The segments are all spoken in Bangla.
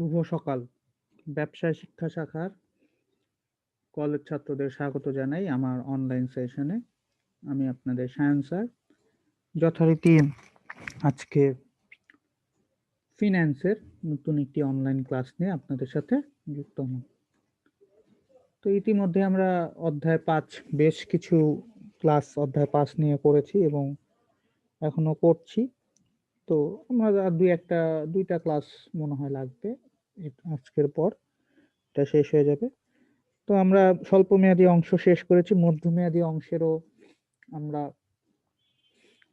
শুভ সকাল। ব্যবসায় শিক্ষা শাখার কলেজ ছাত্রদের স্বাগত জানাই আমার অনলাইন সেশনে আমি আপনাদের সায়ন স্যার। যথারীতি আজকে ফিন্যান্সের নতুন একটি অনলাইন ক্লাস নিয়ে আপনাদের সাথে যুক্ত হন তো ইতিমধ্যে আমরা অধ্যায় পাঁচ বেশ কিছু ক্লাস অধ্যায় পাঁচ নিয়ে করেছি এবং এখনও করছি। তো আমার দুই একটা দুইটা ক্লাস মনে হয় লাগবে। আজকের পর, এটা শেষ হয়ে যাবে। তো আমরা স্বল্প মেয়াদী অংশ শেষ করেছি, মধ্যমেয়াদী অংশেরও আমরা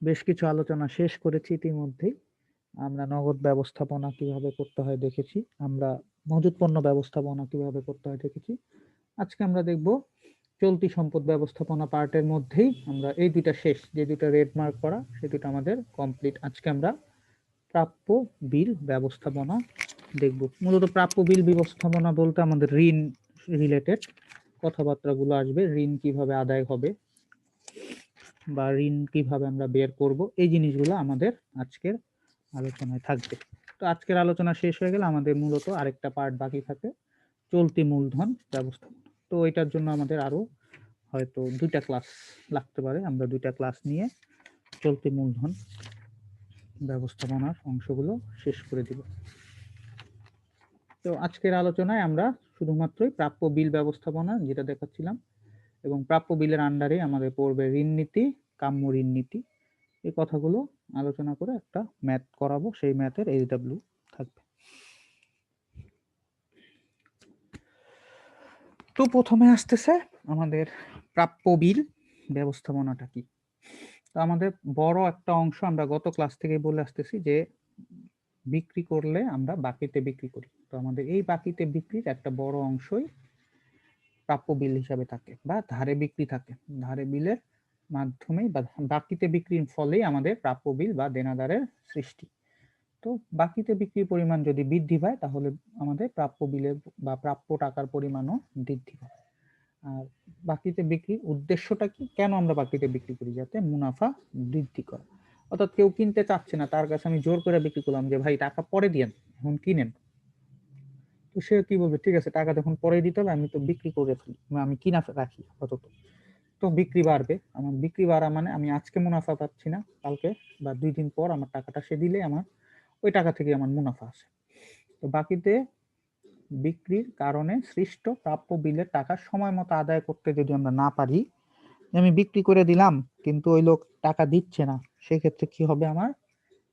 বেশ কিছু আলোচনা শেষ করেছি ইতিমধ্যেই। আমরা নগদ ব্যবস্থাপনা কীভাবে করতে হয় দেখেছি, আমরা মজুত পণ্য ব্যবস্থাপনা কীভাবে করতে হয় দেখেছি। আজকে আমরা দেখব চলতি সম্পদ ব্যবস্থাপনা পার্টের মধ্যেই আমরা এই দুইটা শেষ, যে দুইটা রেড মার্ক করা, সে দুটো আমাদের কমপ্লিট। আজকে আমরা প্রাপ্য বিল ব্যবস্থাপনা দেখব। মূলত প্রাপ্য বিল ব্যবস্থাপনা বলতে আমাদের ঋণ রিলেটেড কথাবার্তাগুলো আসবে, ঋণ কীভাবে আদায় হবে বা ঋণ কীভাবে আমরা বের করব, এই জিনিসগুলো আমাদের আজকের আলোচনায় থাকবে। তো আজকের আলোচনা শেষ হয়ে গেলে আমাদের মূলত আরেকটা পার্ট বাকি থাকে, চলতি মূলধন ব্যবস্থাপনা তো এটার জন্য আমাদের আরও হয়তো দুইটা ক্লাস লাগতে পারে, আমরা দুইটা ক্লাস নিয়ে চলতি মূলধন ব্যবস্থাপনার অংশগুলো শেষ করে দিব। তো আজকের আলোচনায় আমরা শুধুমাত্রই প্রাপ্য বিল ব্যবস্থাপনা যেটা দেখাচ্ছিলাম এবং প্রাপ্য বিলের আন্ডারে আমাদের পড়বে ঋণ নীতি, কাম্য ঋণ নীতি। এই কথাগুলো আলোচনা করে একটা ম্যাথ করাবো, সেই ম্যাথের এইচডাব্লিউ থাকবে। তো প্রথমে আসতেছে আমাদের প্রাপ্য বিল ব্যবস্থাপনাটা কি? তো আমাদের বড় একটা অংশ আমরা গত ক্লাস থেকে বলে আসতেছি যে বিক্রি করলে আমরা বাকিতে বিক্রি করি। তো আমাদের এই বাকিতে বিক্রির একটা বড় অংশই প্রাপ্য বিল হিসাবে থাকে বা ধারে বিক্রি থাকে। ধারে বিলের মাধ্যমে বা বাকিতে বিক্রির ফলেই আমাদের প্রাপ্য বিল বা দেনাদারের সৃষ্টি। তো বাকিতে বিক্রির পরিমাণ যদি বৃদ্ধি পায়, তাহলে আমাদের প্রাপ্য বিলের বা প্রাপ্য টাকার পরিমাণও বৃদ্ধি পায়। আর বাকিতে বিক্রির উদ্দেশ্যটা কি? কেন আমরা বাকিতে বিক্রি করি? যাতে মুনাফা বৃদ্ধি করে। অর্থাৎ কেউ কিনতে চাচ্ছে না, তার কাছে আমি জোর করে বিক্রি করলাম যে, ভাই, টাকা পরে দিয়েন, এখন কিনেন। তো সে কি বলবে, ঠিক আছে, টাকা যখন পরে দিতে হবে, আমি তো বিক্রি করে ফেলি আমি কিনা রাখি আপাতত। তো বিক্রি বাড়বে। আমার বিক্রি বাড়া মানে আমি আজকে মুনাফা পাচ্ছি না, কালকে বা দুই দিন পর আমার টাকাটা সে দিলে আমার, ওই টাকা থেকে আমার মুনাফা আসে। তো বাকিতে বিক্রির কারণে সৃষ্ট প্রাপ্য বিলের টাকা সময় মতো আদায় করতে যদি আমরা না পারি আমি বিক্রি করে দিলাম, কিন্তু ওই লোক টাকা দিচ্ছে না, সেক্ষেত্রে কি হবে আমার?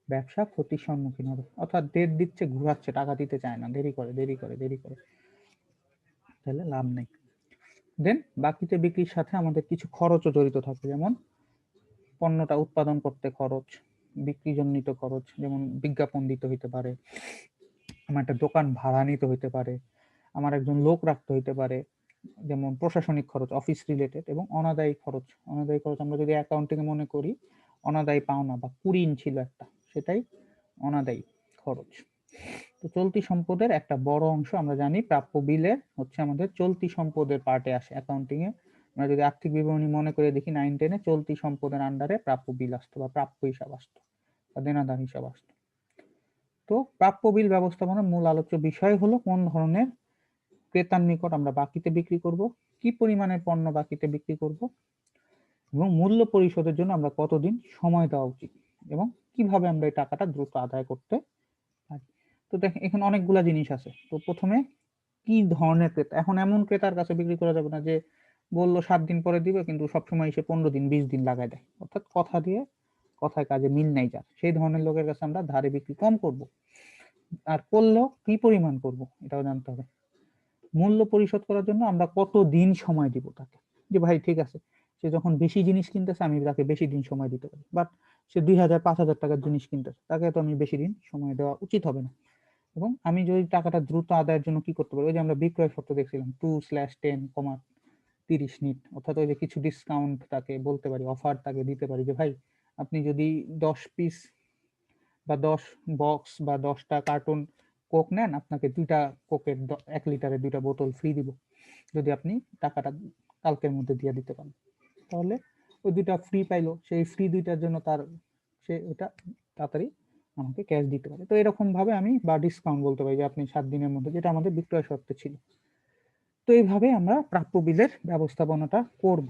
ব্যবসা ক্ষতির সম্মুখীন হবে। অর্থাৎ ডেট দিচ্ছে, ঘুরাচ্ছে, টাকা দিতে চায় না। দেরি করে দেরি করে দেরি করে। তাহলে লাভ নেই। দেন বাকিতে বিক্রির সাথে আমাদের কিছু খরচও জড়িত থাকে যেমন পণ্যটা উৎপাদন করতে খরচ, বিক্রিজনিত খরচ, যেমন বিজ্ঞাপন দিতে হইতে পারে, আমার একটা দোকান ভাড়া নিতে হইতে পারে, আমার একজন লোক রাখতে হইতে পারে, যেমন প্রশাসনিক খরচ অফিস রিলেটেড এবং অনাদায়ী খরচ। অনাদায়ী খরচ আমরা যদি অ্যাকাউন্টিং মনে করি, অনাদায়ী পাওনা বা কুড়িন ছিল একটা। সেটাই অনাদায়ী খরচ। তো চলতি সম্পদের একটা বড় অংশ আমরা জানি প্রাপ্য বিলে হচ্ছে আমাদের চলতি সম্পদের পার্টে আসে অ্যাকাউন্টিং এ। আমরা যদি আর্থিক বিবরণী মনে করে দেখি নাইন টেনে চলতি সম্পদের আন্ডারে প্রাপ্য বিল আসতো বা প্রাপ্য হিসাব আসতো বা দেনাদার হিসাব আসতো। তো প্রাপ্য বিল ব্যবস্থাপনার মূল আলোচ্য বিষয় হলো কোন ধরনের ক্রেতার নিকট আমরা বাকিতে বিক্রি করব, কি পরিমাণের পণ্য বাকিতে বিক্রি করব এবং মূল্য পরিশোধের জন্য আমরা কতদিন সময় দেওয়া উচিত এবং কীভাবে আমরা এই টাকাটা দ্রুত আদায় করতে পারি? তো দেখেন, এখানে অনেকগুলা জিনিস আছে। তো প্রথমে কি ধরনের ক্রেতা? এখন এমন ক্রেতার কাছে বিক্রি করা যাবে না যে বলল সাত দিন পরে দিবে, কিন্তু সবসময় এসে পনেরো দিন, বিশ দিন লাগাই দেয়। অর্থাৎ কথা দিয়ে, কথায় কাজে মিল নাই যার। সেই ধরনের লোকের কাছে আমরা ধারে বিক্রি কম করব। আর করলেও কি পরিমাণ করব, এটাও জানতে হবে। মূল্য পরিশোধ করার জন্য আমরা কত দিন সময় দিব তাকে? যে ভাই, ঠিক আছে সে যখন বেশি জিনিস কিনতেছে, আমি তাকে বেশি দিন সময় দিতে পারি। বাট সে দুই হাজার, পাঁচ হাজার টাকার জিনিস কিনতেছে, তাকে তো আমি বেশি দিন সময় দেওয়া উচিত হবে না। এবং আমি যদি টাকাটা দ্রুত আদায়ের জন্য কি করতে পারি? ওই যে আমরা বিক্রয় শর্ত দেখছিলাম টু স্ল্যাশ টেন কমা তিরিশ নিট অর্থাৎ ওই যে কিছু ডিসকাউন্ট তাকে বলতে পারি অফার তাকে দিতে পারি যে, ভাই, আপনি যদি দশ পিস বা দশ বক্স বা দশটা কার্টুন কোক নেন, আপনাকে দুইটা কোকের এক লিটারের দুইটা বোতল ফ্রি দিব। যদি আপনি টাকাটা কালকের মধ্যে দিয়ে দিতে পারেন। তাহলে ওই দুইটা ফ্রি পাইলো, সেই ফ্রি দুইটার জন্য তার সে ওটা তাড়াতাড়ি আমাকে ক্যাশ দিতে পারে। তো এরকম ভাবে আমি বা ডিসকাউন্ট বলতে পারি যে আপনি সাত দিনের মধ্যে, যেটা আমাদের বিক্রয় শর্ত ছিল। তো এইভাবে আমরা প্রাপ্য বিলের ব্যবস্থাপনাটা করব।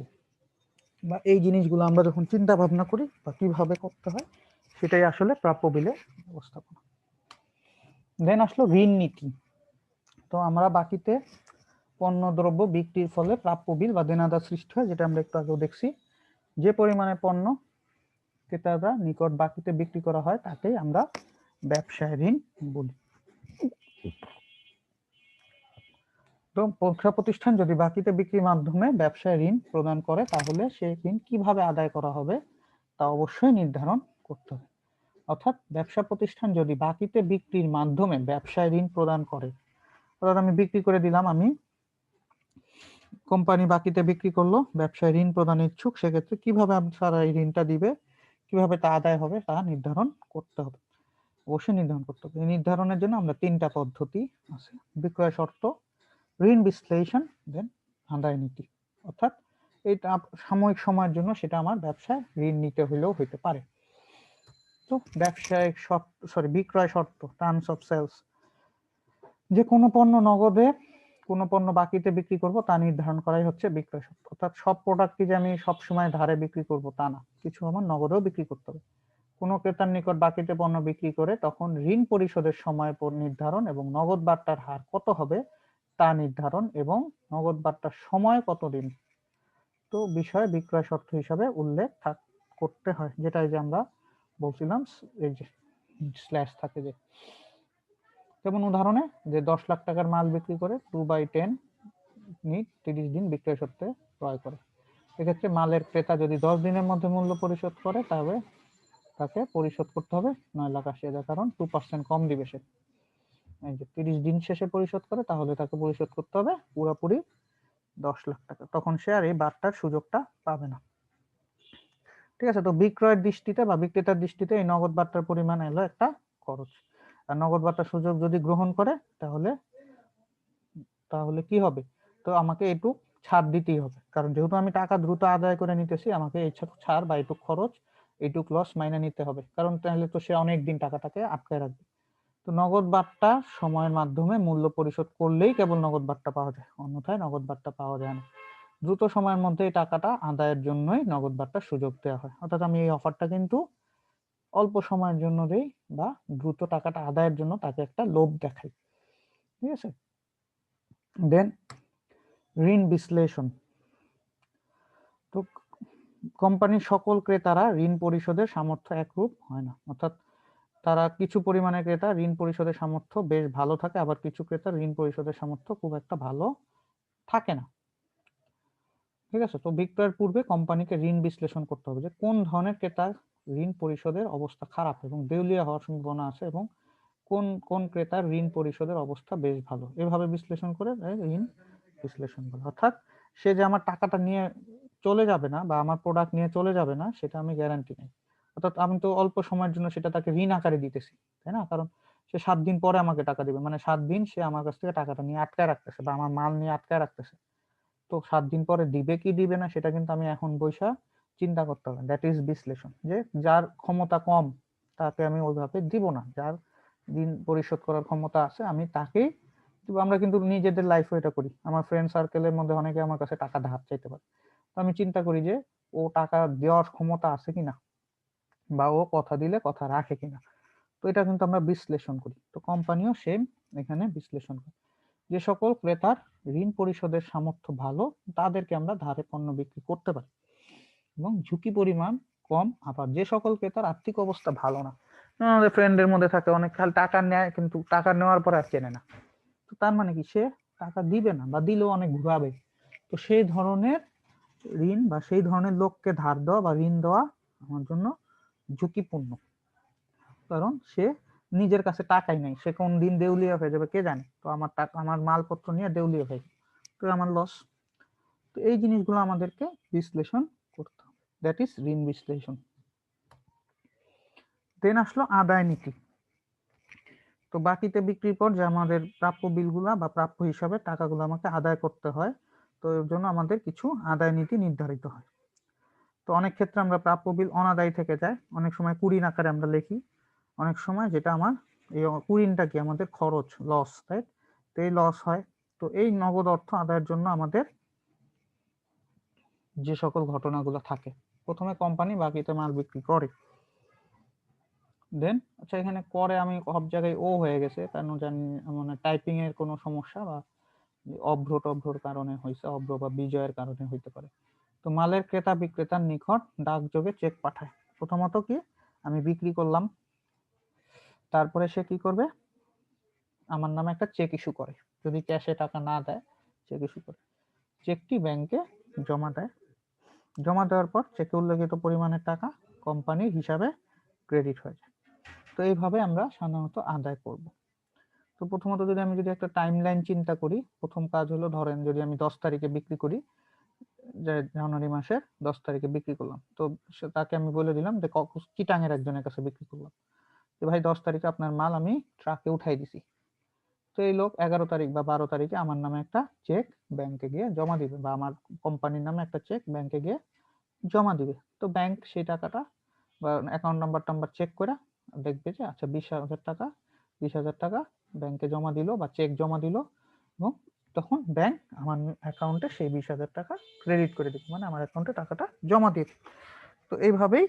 বা এই জিনিসগুলো আমরা যখন চিন্তা ভাবনা করি বা কীভাবে করতে হয়, সেটাই আসলে প্রাপ্য বিলের ব্যবস্থাপনা। দেন আসলো ঋণ নীতি। তো আমরা বাকিতে পণ্য দ্রব্য বিক্রির ফলে প্রাপ্য বিল বা দেনাদার সৃষ্টি হয়, যেটা আমরা একটু আগেও দেখছি। যে পরিমাণে পণ্য ক্রেতারা নিকট বাকিতে বিক্রি করা হয়, তাকেই আমরা ব্যবসায় ঋণ বলি। তো ব্যবসা প্রতিষ্ঠান যদি বাকিতে বিক্রির মাধ্যমে ব্যবসায় ঋণ প্রদান করে, তাহলে সেই ঋণ কীভাবে আদায় করা হবে তা অবশ্যই নির্ধারণ করতে হবে। অর্থাৎ ব্যবসা প্রতিষ্ঠান যদি বাকিতে বিক্রির মাধ্যমে ব্যবসায় ঋণ প্রদান করে, অর্থাৎ আমি বিক্রি করে দিলাম, আমি কোম্পানি বাকিতে বিক্রি করল, ব্যবসায় ঋণ প্রদান ইচ্ছুক, সেক্ষেত্রে কীভাবে তারা এই ঋণটা দিবে, কীভাবে তা আদায় হবে, তা নির্ধারণ করতে হবে। অবশ্যই নির্ধারণ করতে হবে। এই নির্ধারণের জন্য আমরা তিনটা পদ্ধতি আছে। বিক্রয় শর্ত, ঋণ বিশ্লেষণ দেন আদায় নীতি। অর্থাৎ এই সাময়িক সময়ের জন্য সেটা আমার ব্যবসায় ঋণ নিতে হলেও হইতে পারে। তো ব্যবসায়িক শর্ত সরি বিক্রয় শর্ত টার্মস অফ সেলস যে কোনো পণ্য নগদে কোনো পণ্য বাকিতে বিক্রি করব, তা নির্ধারণ করাই হচ্ছে বিক্রয় শর্ত অর্থাৎ সব প্রোডাক্টই যে আমি সব সময় ধারে বিক্রি করব, তা না। কিছু আমার নগদেও বিক্রি করতে হবে। কোনো ক্রেতার নিকট বাকিতে পণ্য বিক্রি করে তখন ঋণ পরিশোধের সময় নির্ধারণ এবং নগদ বার্তার হার কত হবে তা নির্ধারণ এবং নগদ বার্তার সময় কত দিন তো বিষয় বিক্রয় শর্ত হিসাবে উল্লেখ থাক, করতে হয়। যেটাই যে আমরা বলছিলাম, এই যে স্ল্যাশ থাকে যে। যেমন উদাহরণে যে দশ লাখ টাকার মাল বিক্রি করে টু বাই টেন মিনিট তিরিশ দিন বিক্রয় সত্ত্বে ক্রয় করে। এক্ষেত্রে মালের ক্রেতা যদি দশ দিনের মধ্যে মূল্য পরিশোধ করে তবে তাকে পরিশোধ করতে হবে। নয় লাখ আশি হাজার, কারণ টু পার্সেন্ট কম দিবে সে। তিরিশ দিন শেষে পরিশোধ করে, তাহলে তাকে পরিশোধ করতে হবে পুরোপুরি দশ লাখ টাকা। তখন সে আর এই বারটার সুযোগটা পাবে না। ঠিক আছে, তো বিক্রয়ের দৃষ্টিতে বা বিক্রেতার দৃষ্টিতে এই নগদ বার্তার পরিমাণ এলো একটা খরচ। আর নগদ বার্তার সুযোগ যদি গ্রহণ করে, তাহলে তাহলে কি হবে? তো আমাকে একটু ছাড় দিতেই হবে। কারণ যেহেতু আমি টাকা দ্রুত আদায় করে নিতেছি, আমাকে এই ছাড় বা এইটুক খরচ, এইটুক লস মাইনে নিতে হবে। কারণ তাহলে তো সে অনেক দিন টাকাটাকে আটকায় রাখবে। তো নগদ বার্তা সময়ের মাধ্যমে মূল্য পরিশোধ করলেই কেবল নগদ বার্তা পাওয়া যায়। অন্যথায় নগদ বার্তা পাওয়া যায় না। দ্রুত সময়ের মধ্যে এই টাকাটা আদায়ের জন্যই নগদ বার্তার সুযোগ দেওয়া হয়। অর্থাৎ আমি এই অফারটা কিন্তু অল্প সময়ের জন্য দেই বা দ্রুত টাকাটা আদায়ের জন্য তাকে একটা লোভ দেখাই। ঠিক আছে? দেন ঋণ বিশ্লেষণ। তো কোম্পানির সকল ক্রেতারা ঋণ পরিশোধের সামর্থ্য একরূপ হয় না। অর্থাৎ তারা কিছু পরিমাণে ক্রেতা ঋণ পরিশোধের সামর্থ্য বেশ ভালো থাকে, আবার কিছু ক্রেতা ঋণ পরিশোধের সামর্থ্য খুব একটা ভালো থাকে না। ঠিক আছে? তো বিক্রয়ের পূর্বে কোম্পানিকে ঋণ বিশ্লেষণ করতে হবে যে কোন ধরনের ক্রেতা ঋণ পরিশোধের অবস্থা খারাপ এবং দেউলিয়া হওয়ার সম্ভাবনা আছে এবং কোন কোন ক্রেতার ঋণ পরিশোধের অবস্থা বেশ ভালো। এভাবে বিশ্লেষণ করে ঋণ বিশ্লেষণ করে। অর্থাৎ সে যে আমার টাকাটা নিয়ে চলে যাবে না বা আমার প্রোডাক্ট নিয়ে চলে যাবে না, সেটা আমি গ্যারান্টি নেই। অর্থাৎ আমি তো অল্প সময়ের জন্য সেটা তাকে ঋণ আকারে দিতেছি, তাই না? কারণ সে সাত দিন পরে আমাকে টাকা দিবে। মানে সাত দিন সে আমার কাছ থেকে টাকাটা নিয়ে আটকায় রাখতেছে বা আমার মাল নিয়ে আটকায় রাখতেছে। তো সাত দিন পরে দিবে কি দিবে না, সেটা কিন্তু আমি এখন বৈশা চিন্তা করতে হবে। দ্যাট ইজ বিশ্লেষণ। যে যার ক্ষমতা কম, তাকে আমি ওইভাবে দিব না। যার ঋণ পরিশোধ করার ক্ষমতা আছে, আমি তাকেই আমরা কিন্তু নিজেদের লাইফে এটা করি। আমার ফ্রেন্ড সার্কেলের মধ্যে অনেকে আমার কাছে টাকা ধার চাইতে পারে। তো আমি চিন্তা করি যে ও টাকা দেওয়ার ক্ষমতা আছে কিনা বা ও কথা দিলে কথা রাখে কিনা। তো এটা কিন্তু আমরা বিশ্লেষণ করি। তো কোম্পানিও সেম এখানে বিশ্লেষণ করে। যে সকল ক্রেতার ঋণ পরিশোধের সামর্থ্য ভালো, তাদেরকে আমরা ধারে পণ্য বিক্রি করতে পারি। এবং ঝুঁকি পরিমাণ কম, আবার যে সকল ক্রেতার আর্থিক অবস্থা ভালো না। আমাদের ফ্রেন্ডের মধ্যে থাকে, অনেক খাল টাকা নেয়, কিন্তু টাকা নেওয়ার পর আর চেনে না। তো তার মানে কি? সে টাকা দিবে না বা দিলেও অনেক ঘুরাবে। তো সেই ধরনের ঋণ বা সেই ধরনের লোককে ধার দেওয়া বা ঋণ দেওয়া আমার জন্য ঝুঁকিপূর্ণ। কারণ সে নিজের কাছে টাকাই নাই। সে কোন দিন দেউলিয়া হয়ে যাবে কে জানে? তো আমার টাকা আমার মালপত্র নিয়ে দেউলিয়া হয়ে তো আমার লস তো এই জিনিসগুলো আমাদেরকে বিশ্লেষণ করতে দ্যাট ইজ ঋণ বিশ্লেষণ। দেন আসলো আদায় নীতি। তো বাকিতে বিক্রির পর যে আমাদের প্রাপ্য বিলগুলা বা প্রাপ্য হিসাবে টাকাগুলো আমাকে আদায় করতে হয়, তো এর জন্য আমাদের কিছু আদায় নীতি নির্ধারিত হয়। তো অনেক ক্ষেত্রে আমরা প্রাপ্য বিল অনাদায়ী থেকে যায়। অনেক সময় কুড়ি আকারে আমরা লিখি। অনেক সময় যেটা আমার এই কুড়িনটা কি আমাদের খরচ লস তাই তো এই লস হয়। তো এই নগদ অর্থ আদায়ের জন্য আমাদের যে সকল ঘটনাগুলো থাকে প্রথমে কোম্পানি বাকিতে মাল বিক্রি করে। দেন আচ্ছা এখানে করে আমি সব জায়গায় ও হয়ে গেছে কেন জানি মানে টাইপিং এর কোনো সমস্যা বা অভ্র টভ্রর কারণে হয়েছে অভ্র বা বিজয়ের কারণে হইতে পারে। তো মালের ক্রেতা বিক্রেতার নিকট ডাকযোগে চেক পাঠায়। প্রথমত কি? আমি বিক্রি করলাম। তারপরে সে কি করবে? আমার নামে একটা চেক ইস্যু করে। যদি ক্যাশে টাকা না দেয় চেক ইস্যু করে। চেকটি ব্যাংকে জমা দেয়। জমা দেওয়ার পর চেকে উল্লেখিত পরিমাণের টাকা কোম্পানির হিসাবে ক্রেডিট হয়ে যায়। তো এইভাবে আমরা সাধারণত আদায় করব। তো প্রথমত যদি আমি যদি একটা টাইম লাইন চিন্তা করি, প্রথম কাজ হলো ধরেন যদি আমি দশ তারিখে বিক্রি করি জানুয়ারি মাসের দশ তারিখে বিক্রি করলাম, তো তাকে আমি বলে দিলাম যে চিটাঙের একজনের কাছে বিক্রি করলাম? যে, ভাই, দশ তারিখে আপনার মাল আমি ট্রাকে উঠাই দিছি। তো এই লোক এগারো তারিখ বা বারো তারিখে আমার নামে একটা চেক ব্যাংকে গিয়ে জমা দিবে বা আমার কোম্পানির নামে একটা চেক ব্যাংকে গিয়ে জমা দিবে। তো ব্যাংক সেই টাকাটা বা অ্যাকাউন্ট নাম্বার টাম্বার চেক করে দেখবে যে আচ্ছা বিশ হাজার টাকা, বিশ হাজার টাকা ব্যাংকে জমা দিল বা চেক জমা দিল এবং তখন ব্যাংক আমার অ্যাকাউন্টে সেই বিশ হাজার টাকা ক্রেডিট করে দিবে। মানে আমার অ্যাকাউন্টে টাকাটা জমা দিয়ে তো এইভাবেই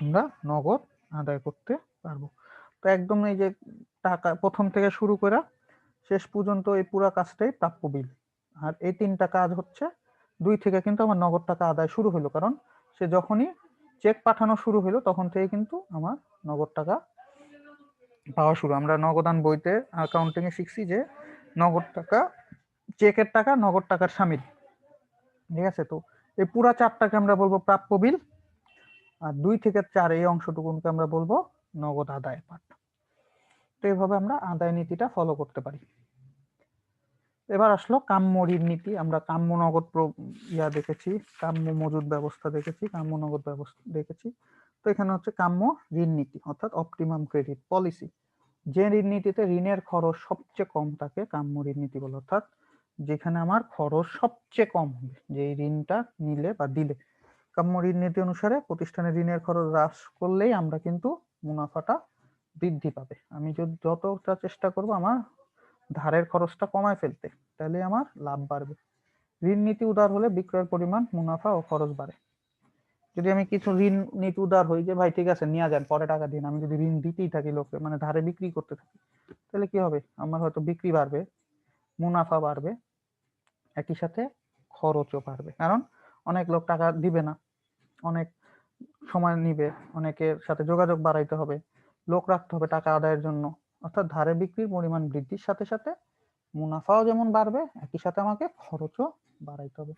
আমরা নগদ আদায় করতে পারব। তো একদম এই যে টাকা, প্রথম থেকে শুরু করে শেষ পর্যন্ত এই পুরো কাজটাই প্রাপ্য বিল। আর এই তিনটা কাজ হচ্ছে, দুই থেকে কিন্তু আমার নগদ টাকা আদায় শুরু হলো কারণ সে যখনই চেক পাঠানো শুরু হলো তখন থেকে কিন্তু আমার নগদ টাকা পাওয়া শুরু। আমরা নগদান বইতে অ্যাকাউন্টিং এ শিখছি যে নগদ টাকা চেকের টাকা, নগদ টাকার সামিল। ঠিক আছে? তো এই পুরা চারটাকে আমরা বলব প্রাপ্য বিল। আর দুই থেকে চার এই অংশটুকুকে আমরা বলব নগদ আদায় পাঠ। তো এইভাবে আমরা আদায় নীতিটা ফলো করতে পারি। এবার আসলো কাম্য ঋণ নীতি। আমরা কাম্য নগদ ইয়া দেখেছি, কাম্য মজুদ ব্যবস্থা দেখেছি, কাম্য নগদ ব্যবস্থা দেখেছি। তো এখানে হচ্ছে কাম্য ঋণ নীতি, অর্থাৎ অপটিমাম ক্রেডিট পলিসি যে ঋণ নীতিতে ঋণের খরচ সবচেয়ে কম থাকে কাম্য ঋণ নীতি বলে, অর্থাৎ যেখানে আমার খরচ সবচেয়ে কম হবে, যে ঋণটা নিলে বা দিলে। কাম্য ঋণ নীতি অনুসারে প্রতিষ্ঠানের ঋণের খরচ হ্রাস করলেই আমরা কিন্তু মুনাফাটা বৃদ্ধি পাবে। আমি যদি যতটা চেষ্টা করব আমার ধারের খরচটা কমায় ফেলতে, তাহলে আমার লাভ বাড়বে। ঋণ নীতি উদার হলে বিক্রয়ের পরিমাণ, মুনাফা ও খরচ বাড়ে। যদি আমি কিছু ঋণ নীতি উদার হই যে, ভাই, ঠিক আছে, নিয়ে যান, পরে টাকা দিন। আমি যদি ঋণ দিতেই থাকি লোককে মানে ধারে বিক্রি করতে থাকি, তাহলে কি হবে? আমার হয়তো বিক্রি বাড়বে, মুনাফা বাড়বে, একই সাথে খরচও বাড়বে। কারণ অনেক লোক টাকা দিবে না, অনেক সময় নিবে, অনেকের সাথে যোগাযোগ বাড়াইতে হবে, লোক রাখতে হবে টাকা আদায়ের জন্য। অর্থাৎ ধারে বিক্রির পরিমাণ বৃদ্ধির সাথে সাথে মুনাফাও যেমন বাড়বে, একই সাথে আমাকে খরচও বাড়াইতে হবে।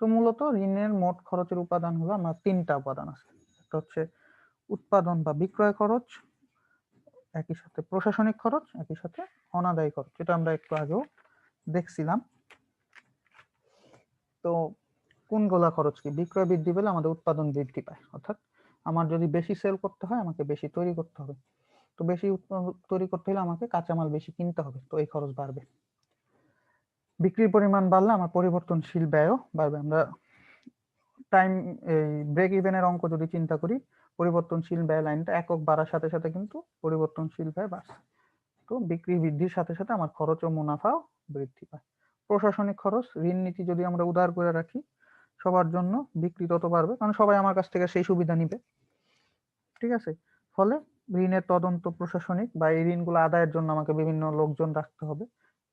তো মূলত ঋণের মোট খরচের উপাদান হলো আমার তিনটা উপাদান আছে। একটা হচ্ছে উৎপাদন বা বিক্রয় খরচ, একই সাথে প্রশাসনিক খরচ, একই সাথে অনাদায়ী খরচ এটা আমরা একটু আগেও দেখছিলাম। তো কোনগুলা খরচ কি? বিক্রয় বৃদ্ধি পেলে আমাদের উৎপাদন বৃদ্ধি পায়, অর্থাৎ আমার যদি বেশি সেল করতে হয়, আমাকে বেশি তৈরি করতে হবে। তো বেশি তৈরি করতে হলে আমাকে কাঁচামাল বেশি কিনতে হবে, তো এই খরচ বাড়বে। বিক্রির পরিমাণ বাড়লে আমার পরিবর্তনশীল ব্যয়ও বাড়বে। আমরা টাইম এই ব্রেক ইভেনের অঙ্ক যদি চিন্তা করি, পরিবর্তনশীল ব্যয় লাইনটা একক বাড়ার সাথে সাথে কিন্তু পরিবর্তনশীল ব্যয় বাড়ছে। তো বিক্রি বৃদ্ধির সাথে সাথে আমার খরচ ও মুনাফাও বৃদ্ধি পায়। প্রশাসনিক খরচ, ঋণ নীতি যদি আমরা উদার করে রাখি সবার জন্য বিক্রি তত বাড়বে, কারণ সবাই আমার কাছ থেকে সেই সুবিধা নিবে। ঠিক আছে? ফলে ঋণের তদন্ত প্রশাসনিক বা এই ঋণগুলো আদায়ের জন্য আমাকে বিভিন্ন লোকজন রাখতে হবে।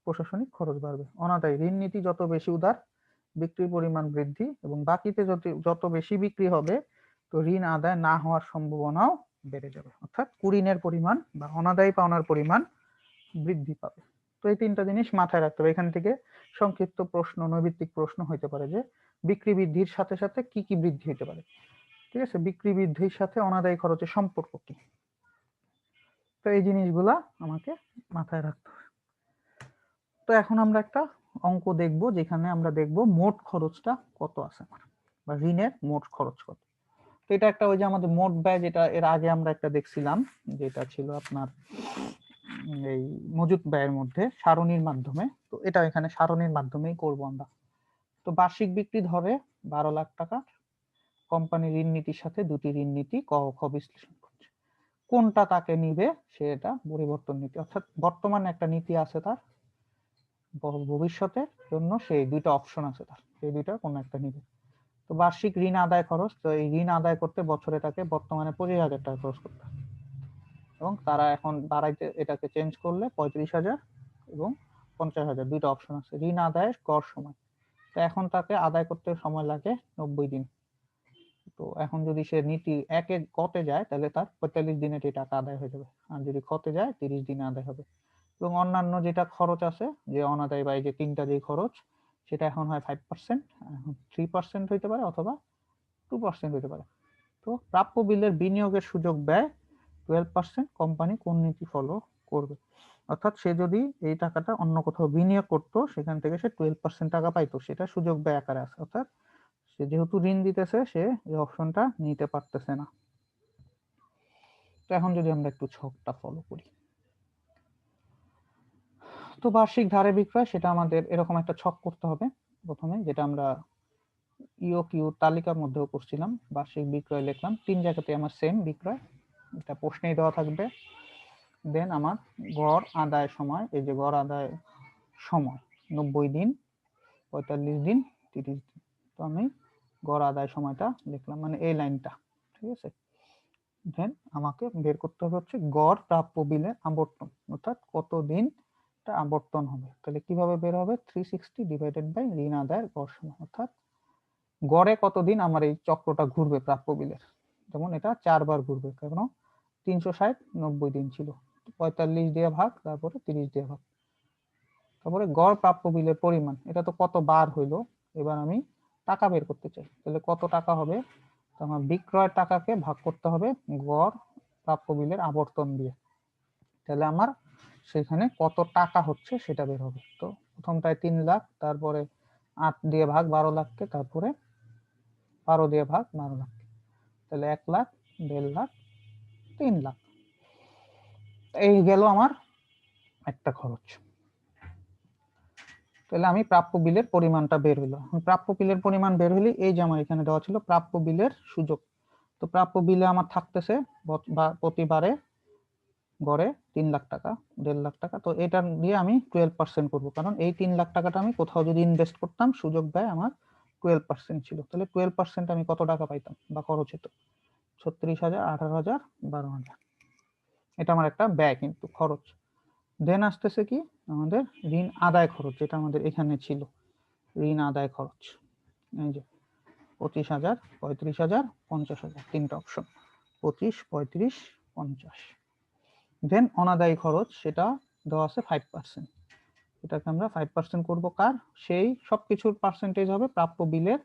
প্রশাসনিক খরচ বাড়বে। অনাদায়ী ঋণ নীতি যত বেশি উদার, বিক্রির পরিমাণ বৃদ্ধি এবং বাকিতে যত যত বেশি বিক্রি হবে, তো ঋণ আদায় না হওয়ার সম্ভাবনাও বেড়ে যাবে। অর্থাৎ কুঋণের পরিমাণ বা অনাদায়ী পাওনার পরিমাণ বৃদ্ধি পাবে। এই তিনটা জিনিস মাথায় রাখতে হবে। এখান থেকে সংক্ষিপ্ত প্রশ্ন, নৈবিত্তিক প্রশ্ন হইতে পারে যে, বিক্রি বৃদ্ধির সাথে সাথে কি কি বৃদ্ধি হতে পারে? ঠিক আছে? বিক্রি বৃদ্ধির সাথে অনাদায়ী খরচের সম্পর্ক কি? তো এই জিনিসগুলা আমাকে মাথায় রাখতে হবে। তো এখন আমরা একটা অঙ্ক দেখব, যেখানে আমরা দেখব মোট খরচটা কত আছে আমার, বা ঋণের মোট খরচ কত। তো এটা একটা ওই যে আমাদের মোট ব্যয়, যেটা এর আগে আমরা একটা দেখছিলাম, যেটা ছিল আপনার এই মজুত ব্যয়ের মধ্যে সারণীর মাধ্যমে, তো এটা এখানে সারণীর মাধ্যমেই করব আমরা। তো বার্ষিক বিক্রি ধরে বারো লাখ টাকা কোম্পানি ঋণ নীতির সাথে দুটি ঋণ নীতি ক খ বিশ্লেষণ করছে। কোনটা তাকে নিবে সে এটা পরিবর্তন নীতি, অর্থাৎ বর্তমানে একটা নীতি আছে তার ভবিষ্যতের জন্য সেই দুইটা অপশন আছে তার সেই দুইটা কোন একটা নিবে। তো বার্ষিক ঋণ আদায় খরচ, তো এই ঋণ আদায় করতে বছরে তাকে বর্তমানে পঁচিশ হাজার টাকা খরচ করতে হয়। এবং তারা এখন বাড়াইতে এটাকে চেঞ্জ করলে পঁয়ত্রিশ হাজার এবং পঞ্চাশ হাজার, দুইটা অপশন আছে। ঋণ আদায়ের কর সময়। তো এখন তাকে আদায় করতে সময় লাগে নব্বই দিন। তো এখন যদি সে নীতি একে কতে যায়, তাহলে তার পঁয়তাল্লিশ দিনে এই টাকা আদায় হয়ে যাবে। আর যদি খতে যায়, তিরিশ দিনে আদায় হবে। এবং অন্যান্য যেটা খরচ আছে, যে অনাদায় বা যে তিনটা যে খরচ, সেটা এখন হয় ফাইভ পার্সেন্ট এখন থ্রি পার্সেন্ট হইতে পারে অথবা টু পার্সেন্ট হইতে পারে। তো প্রাপ্য বিলের বিনিয়োগের সুযোগ ব্যয় টুয়েলভ পার্সেন্ট কোম্পানি কোন নীতি ফলো করবে। অর্থাৎ সে যদি এই টাকাটা অন্য কোথাও বিনিয়োগ করতো, সেখান থেকে সে টুয়েলভ পার্সেন্ট টাকা পাইতো, সেটা সুযোগ ব্যয় আকারে আছে। অর্থাৎ সে যেহেতু ঋণ দিতেছে, সে এই অপশনটা নিতে পারতেছে না। তো এখন যদি আমরা একটু ছকটা ফলো করি। তো বার্ষিক ধারে বিক্রয়, সেটা আমাদের এরকম একটা ছক করতে হবে প্রথমে, যেটা আমরা ইও কিউ তালিকার মধ্যেও করছিলাম। বার্ষিক বিক্রয় লিখলাম। তিন জায়গাতে আমার সেম বিক্রয়। এটা প্রশ্নেই দেওয়া থাকবে। দেন আমার গড় আদায় সময়, এই যে গড় আদায় সময়, নব্বই দিন, পঁয়তাল্লিশ দিন, তিরিশ দিন। তো আমি গড় আদায় সময়টা লিখলাম মানে এই লাইনটা, ঠিক আছে? দেন আমাকে বের করতে হবে হচ্ছে গড় প্রাপ্য বিলের আবর্তন, অর্থাৎ কত দিন আবর্তন হবে? তাহলে কীভাবে বের হবে? থ্রি সিক্সটি ডিভাইডেড বাই ঋণ আদায়ের গড় সময় অর্থাৎ গড়ে কতদিন আমার এই চক্রটা ঘুরবে প্রাপ্য বিলের? যেমন এটা চারবার ঘুরবে কারণ তিনশো ষাট, নব্বই দিন ছিল। পঁয়তাল্লিশ দিয়ে ভাগ, তারপরে তিরিশ দিয়ে ভাগ। তারপরে গড় প্রাপ্য বিলের পরিমাণ, এটা তো কত বার হইল, এবার আমি টাকা বের করতে চাই। তাহলে কত টাকা হবে? তো আমার বিক্রয় টাকাকে ভাগ করতে হবে গড় প্রাপ্য বিলের আবর্তন দিয়ে। তাহলে আমার সেখানে কত টাকা হচ্ছে সেটা বের হবে। তো প্রথমটায় তিন লাখ, তারপরে আট দিয়ে ভাগ বারো লাখকে, তারপরে বারো দিয়ে ভাগ বারো লাখ। তাহলে এক লাখ, দেড় লাখ তিন লাখ। এই গেল আমার একটা খরচ। তাহলে আমি প্রাপ্য বিলের পরিমাণটা বের হইল প্রাপ্য বিলের পরিমাণ বের হইলে এই যে আমার এখানে দেওয়া ছিল প্রাপ্য বিলের সুযোগ। তো প্রাপ্য বিলে আমার থাকতেছে প্রতিবারে গড়ে তিন লাখ টাকা, দেড় লাখ টাকা। তো এটা দিয়ে আমি টুয়েলভ পার্সেন্ট করব। কারণ এই তিন লাখ টাকাটা আমি কোথাও যদি ইনভেস্ট করতাম, সুযোগ ব্যয় আমার টুয়েলভ পার্সেন্ট ছিল। তাহলে টুয়েলভ পার্সেন্ট আমি কত টাকা পাইতাম বা খরচ হতো ছত্রিশ হাজার, আঠারো হাজার, বারো হাজার। এটা আমার একটা ব্যয় কিন্তু খরচ। দেন আসতেছে কি? আমাদের ঋণ আদায় খরচ, যেটা আমাদের এখানে ছিল। ঋণ আদায় খরচ। এই যে, পঁচিশ হাজার, পঁয়ত্রিশ হাজার, পঞ্চাশ হাজার, তিনটা অপশন পঁচিশ, পঁয়ত্রিশ, পঞ্চাশ। দেন অনাদায়ী খরচ, সেটা দেওয়া আছে ফাইভ পার্সেন্ট এটাকে আমরা ফাইভ পার্সেন্ট করব কার? সেই সবকিছুর পার্সেন্টেজ হবে প্রাপ্য বিলের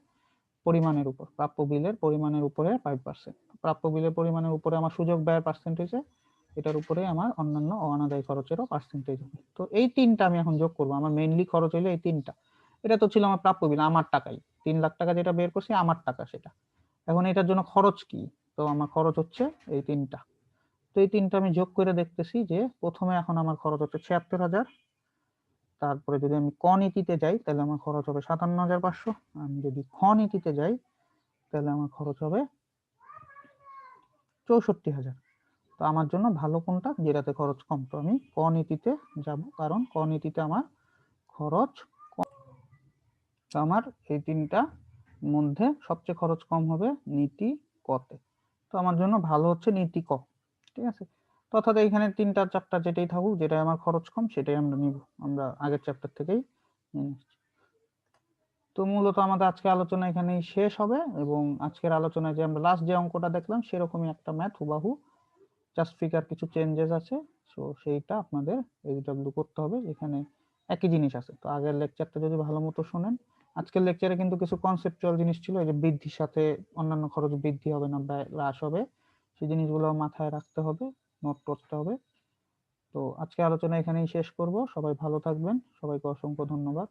পরিমাণের উপর, প্রাপ্য বিলের পরিমাণের উপরে ফাইভ পার্সেন্ট প্রাপ্য বিলের পরিমাণের উপরে আমার সুযোগ ব্যয়ের পার্সেন্টেজে এটার উপরে আমার অন্যান্য অনাদায়ী খরচেরও পার্সেন্টেজ হবে তো এই তিনটা আমি এখন যোগ করব, আমার মেইনলি খরচ হলো এই তিনটা। এটা তো ছিল আমার প্রাপ্য বিল, আমার টাকাই। তিন লাখ টাকা যেটা বের করছি, আমার টাকা সেটা। এখন এটার জন্য খরচ কি? তো আমার খরচ হচ্ছে এই তিনটা। তো এই তিনটা আমি যোগ করে দেখতেছি যে, প্রথমে এখন আমার খরচ হচ্ছে ছিয়াত্তর হাজার তারপরে যদি আমি ক নীতিতে যাই, তাহলে আমার খরচ হবে সাতান্ন হাজার পাঁচশো। আমি যদি খ নীতিতে যাই, তাহলে আমার খরচ হবে চৌষট্টি হাজার। তো আমার জন্য ভালো কোনটা? যেটাতে খরচ কম। তো আমি ক নীতিতে যাব, কারণ ক নীতিতে আমার খরচ তো আমার এই তিনটা মধ্যে সবচেয়ে খরচ কম হবে নীতি কতে। তো আমার জন্য ভালো হচ্ছে নীতি ক। ঠিক আছে? অর্থাৎ এখানে তিনটা চারটা যেটাই থাকুক, যেটাই আমার খরচ কম, সেটাই আমরা নিব। আমরা আগের চ্যাপ্টার থেকেই তো মূলত আমাদের আজকে আলোচনা এখানেই শেষ হবে এবং আজকের আলোচনায় যে আমরা লাস্ট যে অঙ্কটা দেখলাম, সেরকমই একটা ম্যাথ হুবাহু। জাস্ট ফিগার কিছু চেঞ্জেস আছে সো সেইটা আপনাদের এইচডব্লিউ করতে হবে। এখানে একই জিনিস আছে। তো আগের লেকচারটা যদি ভালো মতো শোনেন, আজকের লেকচারে কিন্তু কিছু কনসেপচুয়াল জিনিস ছিল, এই যে বৃদ্ধির সাথে অন্যান্য খরচ বৃদ্ধি হবে না ব্যয় হ্রাস হবে, সেই জিনিসগুলো মাথায় রাখতে হবে। নোট করতে হবে। তো আজকে আলোচনা এখানেই শেষ করব। সবাই ভালো থাকবেন। সবাইকে অসংখ্য ধন্যবাদ।